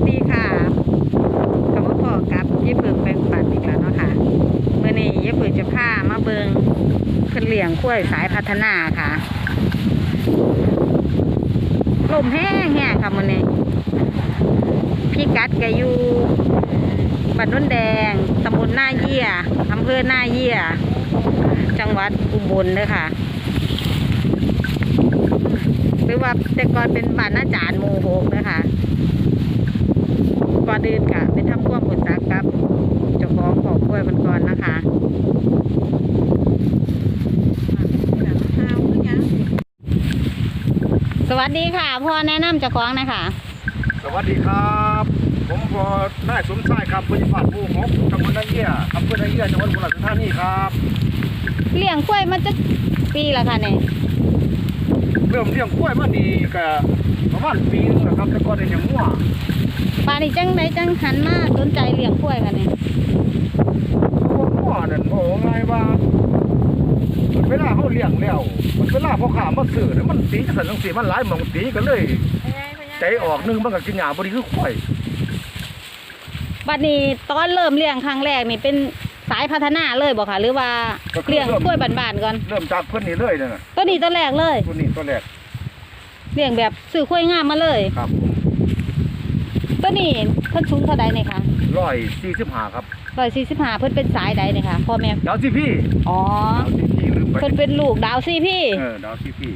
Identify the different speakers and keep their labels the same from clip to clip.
Speaker 1: สดีค่ะคำว่าพอกับยี่เพิงปลงปันอีกแล้วเนาะค่ะเมื่อนี้ยี่เพิจะผ้ามาเบิงขึ้นเหลี่ยงคั้วสายพัฒนาค่ะ ลมแห้งแห้งค่ะเมื่อนี้พี่กัดกยูบ้านนุ่นแดงตำบลหน้าเยี่ยอำเภอหน้าเยี่ย จังหวัดอุบลเลยค่ะหรือว่าแต่ก่อนเป็นบ้านอาจารย์โมโหกนะคะ ก่อนอื่นค่ะไปทำความรู้จักกับเจ้าของของกล้วยมันก่อนนะคะสวัสดีค่ะ พ่อแนะนำเจ้าของนะคะ
Speaker 2: สวัสดีครับ ผมพอนายสมชายครับบริษัทผู้หกตำบลนาเยี่ยอำเภอนาเยี่ยจังหวัดอุบลราชธานีครับ
Speaker 1: เลี้ยงกล้วยมาจะปีละค่ะเนี่ย
Speaker 2: เริ่มเลี้ยงกล้วยมาดีก็ประมาณปีนึงนะครับแต่ก็ได้ยังมั่ว
Speaker 1: ปานนี้จังไดจังหันมาสนใจเลี้ยงกล้วยกันเนี่ย
Speaker 2: พวกมั่วนั่นโอ้ง่ายว่ามันเวลาเขาเลี้ยงแล้วมันเวลาพ่อข้ามาซื้อเนี่ยมันตีจังสันจังสีมันหลายหมองตีกันเลย ใจออกหนึงมันก็กินหญ้าบ่ดีคือข้อย
Speaker 1: บัดนี้ตอนเริ่มเลี้ยงครั้งแรกนี่เป็นสายพัฒนาเลยบอกค่ะหรือว่าเลี้ยงกล้วยบานๆก่อน
Speaker 2: เริ่มจากเพิ่นนี่เลยนั่นน่ะ
Speaker 1: ตัวนี้ตัวแรกเลย
Speaker 2: ตัวนี้ตัวแรก
Speaker 1: เลี้ยงแบบซื้อกล้วยงามมาเลย
Speaker 2: ครับ
Speaker 1: ตัวนี้เพิ่นสูงเท่าใดเนี่ยค่ะ
Speaker 2: ร้อยสี่สิบห้าครับ
Speaker 1: ร้อยสี่สิบห้าเพิ่นเป็นสายใดเนี่ยค่ะพ่อแม่
Speaker 2: ดาวซีพี่
Speaker 1: อ๋อ
Speaker 2: ดาวซีพี่ลืมไป
Speaker 1: เพิ่นเป็นลูกดาวซี่พี่
Speaker 2: เออดาวซีพี่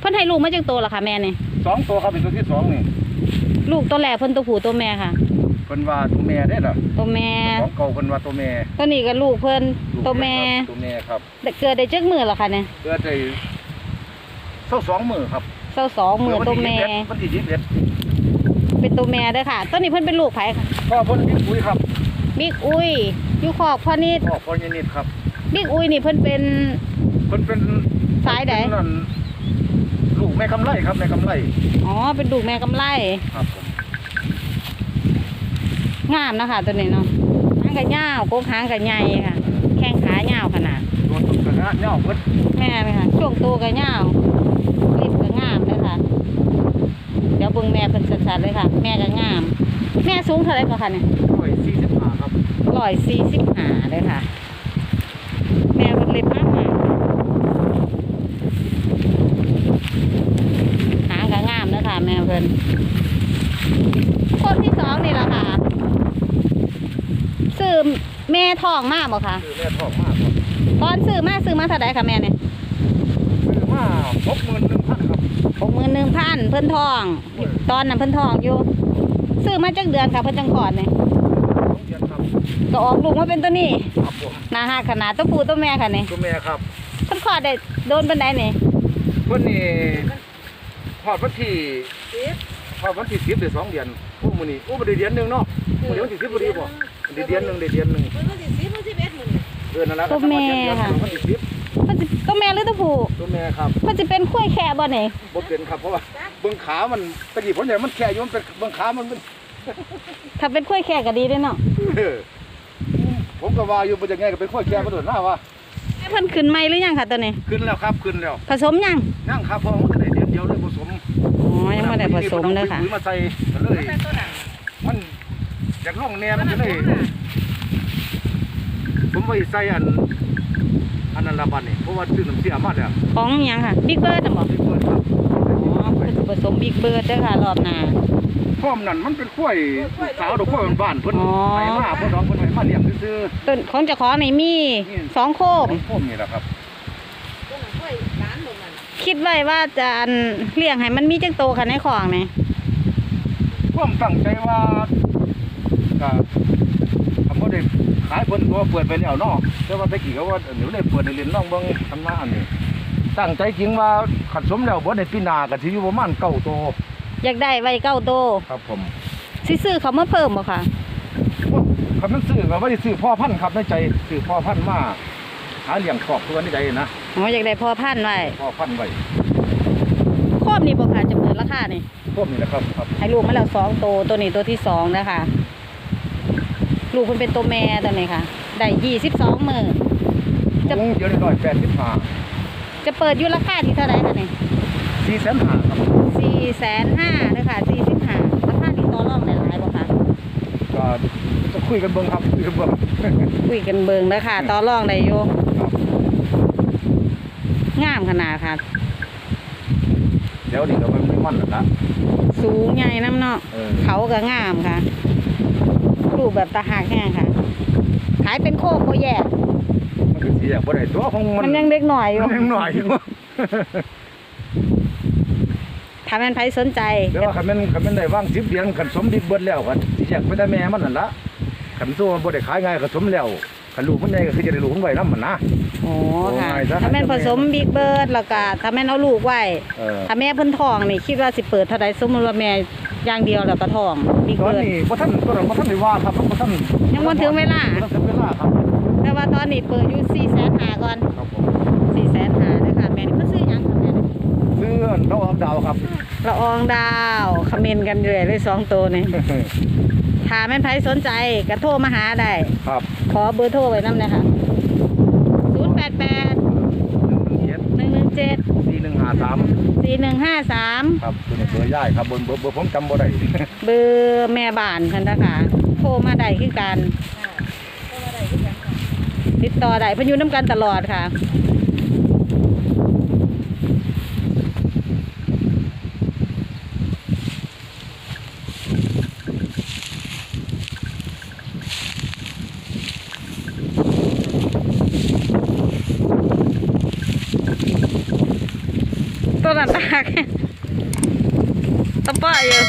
Speaker 1: เพิ่นให้ลูกมาจังโตละค่ะแม่เนี่ย
Speaker 2: สองตัวครับเป็นตัวที่สองนี่
Speaker 1: ลูกตัวแรกเพิ่นตัวผู้ตัวแม่ค่ะ
Speaker 2: เพิ่นว่าตัวแม่ได้อล่ะ
Speaker 1: ตัวแม่
Speaker 2: ของเก่าเพิ่นว่าตัวแม่
Speaker 1: ตัวนี้ก็ลูกเพิ่น
Speaker 2: ลูก
Speaker 1: ตัวแม่
Speaker 2: ครับตัวแม่ครับ
Speaker 1: เกิดได้จักมือละค่ะเนี่ย
Speaker 2: เพื่อได้เท่าสองมือครับ
Speaker 1: เศร้าสองมือตัวแม่
Speaker 2: วันที่ยี่สิบเอ็ด
Speaker 1: เป็นตัวแม่เด้อค่ะตัวนี้เพิ่นเป็นลูกไผค่ะ
Speaker 2: พ่อเพิ่นบิ๊กอุ้ยครับ
Speaker 1: บิ๊กอุ้ยอยู่ขอบพ่อนิด
Speaker 2: พ่อพ่อยายนิดครับ
Speaker 1: บิ๊กอุ้ยนี่เพิ่นเป็น
Speaker 2: เพิ่นเป็น
Speaker 1: สายใด
Speaker 2: เพิ่นนั่นลูกแม่กำไรครับแม่กำไร
Speaker 1: อ๋อเป็นลูกแม่กำไล
Speaker 2: ครับผม
Speaker 1: งามนะคะตัวนี้เนาะหางกระยาวโกกหางกระใหญ่ค่ะ แข้งขายาวขนาด
Speaker 2: ตัวตุกกระงะเหย้าเพิ่น
Speaker 1: แม่ไหมคะช่วงตัวกระยาวลิ้นก็งามเลยค่ะ เดี๋ยวเบิ่งแม่ เพิ่นชัดๆเลยค่ะ แม่ก็งาม แม่สูงเท่าไหร่ก็ค่ะเนี่ย
Speaker 2: ร้อยสี่สิบห้าครับ
Speaker 1: ร้อยสี่สิบห้าเลยค่ะ แม่เพิ่นเล็บมากมากหางก็งามเลยค่ะแม่เพิ่นคนที่สองนี่แหละค่ะซื้อแม่ทองมากบ่ค่ะ
Speaker 2: คือแม่ทองมากครับ
Speaker 1: ตอนซื้อมาซื้อมาเท่าไดค่ะแม่เนี่ย
Speaker 2: ซื้อมาหกหมื่นหนึ่งพันครับ
Speaker 1: ห กหมื่นหนึ่งพันเพิ่นทอง ตอนนั้นเพิ่นทองอยู่ ซื้อมาจักเดือนค่ะเพิ่นจังก่อนเนี่ย
Speaker 2: สองเดือนครับ
Speaker 1: ก็ออกลูกมาเป็นตัวนี้
Speaker 2: ครับผม
Speaker 1: หนาหักขนาดตัวผู้ตัวแม่ค่ะเนี่ย
Speaker 2: ตัวแม่ครับ
Speaker 1: เพิ่นคลอดได้โดนบันไดนี่
Speaker 2: เพิ่นนี่พอดวันที่พอดวันที่สิบได้สองเดือนโอ้มื้อนี้โอ้บ่ได้เดือนหนึงเนาะมื้อนี้วันที่สิบพอดีบ่ได้เดือนหนึงได้เดือนหนึง
Speaker 3: มันก็สิสิบมันสิบเอ็ดหมื่น
Speaker 2: เดือนนั่นแหละวันที่สิบ
Speaker 1: เพิ่นสิตัวแม่หรือตัวผู้
Speaker 2: ตัวแม่ครับ
Speaker 1: เพิ่นสิเป็นคุ้ยแค่บ่นี่
Speaker 2: บ่เป็นครับเพราะว่าเบิ่งขามันตะกี้ผมใหญ่มันแค่อยู่มันเป็นเบิ่งขามันเป็น
Speaker 1: ถ้าเป็นคุ้ยแค่ก็ดีเด้เนาะ
Speaker 2: เออผมก็ว่าอยู่บ่จังไงก็เป็นข้อยแก่บ่โดนหน้าว่า
Speaker 1: ให้เพิ่นขึ้นใหม่หรือยังค่ะตัวนี้
Speaker 2: ขึ้นแล้วครับขึ้นแล้ว
Speaker 1: ผสมยัง
Speaker 2: นั่งครับเพราะมันได้เดือนเดียวเลยผสม
Speaker 1: อ๋อยังไม่ได้ผสมเลยค่ะ
Speaker 2: ปุ๋มาใส่ก็เลย
Speaker 3: แต่ตัวหนัง
Speaker 2: มันอยากลงแนวมันก็เลยผมไปใส่อัน อันนั้นละบัดนี่เพราะว่าซื้อน้ำเสียมาแล้ว
Speaker 1: ของหยังค่ะบิ๊กเบิร์ดน่ะบ่
Speaker 2: ที่เปิดครับ
Speaker 1: อ๋อเพิ่นสิผสมบิ๊กเบิร์ดเด้อค่ะรอบหน้า
Speaker 2: พ่อมนั่นมันเป็นข้วยลูกสาวดอกข้วยบ้านๆเพิ่น
Speaker 1: อ๋อ
Speaker 2: ให้มาเพิ่นน้องเพิ่นให้มาเลี้ยงซื่อ
Speaker 1: ต้นของเจ้าของนี่มีสองโค
Speaker 2: ๆ
Speaker 1: ม
Speaker 2: ของพ่อมนี่แหละครับ
Speaker 3: ตัวหนังช่วยร้านหมดมัน
Speaker 1: คิดไว้ว่าจะอันเลี้ยงให้มันมีจังโตค่ะในของนี่
Speaker 2: พ่อมตั้งใจว่าก็ทำบ่ได้ ขายเพิ่นตัวเปิดไปแล้วเนาะแต่ว่าตะกี้ก็ว่าเดี๋ยวได้เปิดได้เรียนน้องเบิ่งทำหน้าอันนี้ตั้งใจจริงว่าขัดสมแล้วบ่ได้ปีหน้าก็สิอยู่ประมาณเก้าโต
Speaker 1: อยากได้ไว้เก้าโต
Speaker 2: ครับผม
Speaker 1: สิซื้อเขามาเพิ่มบ่ค่ะ
Speaker 2: คำนั้นซื้อก็ไม่ได้ซื้อพ่อพันธุ์ครับในใจซื้อพ่อพันธุ์มาหาเลี้ยงครอบครัวนี่ใดนะ
Speaker 1: อ๋ออยากได้พอพันธุ์ไว้
Speaker 2: พ่อพันธุ์ไว้
Speaker 1: โคมนี่บ่ค่ะจะเปิดราคานี่
Speaker 2: พวกนี้นะครับครับ
Speaker 1: ให้ลูกมาแล้วสองโตวตัวนี้ตัวที่สองนะคะ ลูกเพิ่นเป็นตัวแม่ตัวนี้ค่ะ ได้ยี่สิบสองมือจะ
Speaker 2: จะเดี๋ยวนี้ร้อยแปดสิบห้า
Speaker 1: จะเปิดอยู่ราคาที่เท่าไหร่คะนี่
Speaker 2: สี่แสนห้าครับ
Speaker 1: สี่แสนห้าเลยค่ะสี่สิบห้าราคาที่ต่อรองได้หลายบ่คะ
Speaker 2: ก็จะคุยกันเบิ่งครับคุยกันเบิ่ง
Speaker 1: คุยกันเบิ่งเลยค่ะต่อรองได้อยู่
Speaker 2: ครับ
Speaker 1: งามขนาดค่ะ
Speaker 2: เดี๋ยวนี้ก็มันไม่มันแล้วละ
Speaker 1: สูงใหญ่น้ำเนาะ
Speaker 2: เออ
Speaker 1: เขาก็งามค่ะ รูปแบบตาหักแห้งค่ะ ขายเป็นโคกโคแยก
Speaker 2: มันก็สิอยากบ่ได้ตัวของมัน
Speaker 1: มันยังเด็กหน่อยอยู่
Speaker 2: มันยังหน่อยอยู่
Speaker 1: ถ้าแม่นไผสนใจ
Speaker 2: แต่ว่าคันแม่นคันแม่นได้วาง10เดือนคันสมดิบเบิดแล้วก็สิอยากไปได้แม่มันนั่นละคันตัวมันบ่ได้ขายง่ายก็สมแล้วคันลูกมันใหญ่ก็คือจะได้ลูกมันไว้นำมันนะ
Speaker 1: โอ้ค่ะ
Speaker 2: โอ้ยซะ
Speaker 1: ถ้าแม่นผสมบิ๊กเบิร์ดแล้วก็ถ้าแม่นเอาลูกไว้
Speaker 2: เออ
Speaker 1: ถ้าแม่เพิ่นท้องนี่คิดว่าสิเปิดเท่าใดสมมุติว่าแม่ อย่างเดียวแล้วก็ท้องบิ๊ก
Speaker 2: ตอน
Speaker 1: เบิร์ด
Speaker 2: นี้บ่ทันตัวนั้นบ่ทันได้ว่าครับบ่ทัน
Speaker 1: ยังบ่ถึงเวลา
Speaker 2: บ่ทันถึงเวลาครับ
Speaker 1: แต่ว่าตอนนี้เปิดอยู่4แสนหาก่อน
Speaker 2: ครับผม
Speaker 1: 4แสนหาเด้อค่ะแม่นี่เพิ่นซื้อหยังค่ะแม่นี่
Speaker 2: เสื้อดอกดาวครับ
Speaker 1: ละอองดาวคอมเมนต์กันเลยเลยสองตัวนี่ถ้าแม่นไผสนใจก็โทรมาหาได้
Speaker 2: ครับ
Speaker 1: ขอเบอร์โทรไว้นำเลยค่ะ088 117
Speaker 2: 4153
Speaker 1: 4153
Speaker 2: ครับตัวนี้เบอร์ย่ายครับเบอร์เบอร์เบอร์ผมจำบ่ได้
Speaker 1: เบอร์แม่บ้านคันนะคะโทรมาได้คือกัน
Speaker 3: ค่ะก็มาได้ด้วยกันค่ะ
Speaker 1: ติดต่อได้เพิ่นอยู่น้ำกันตลอดค่ะากตะป้าอยู่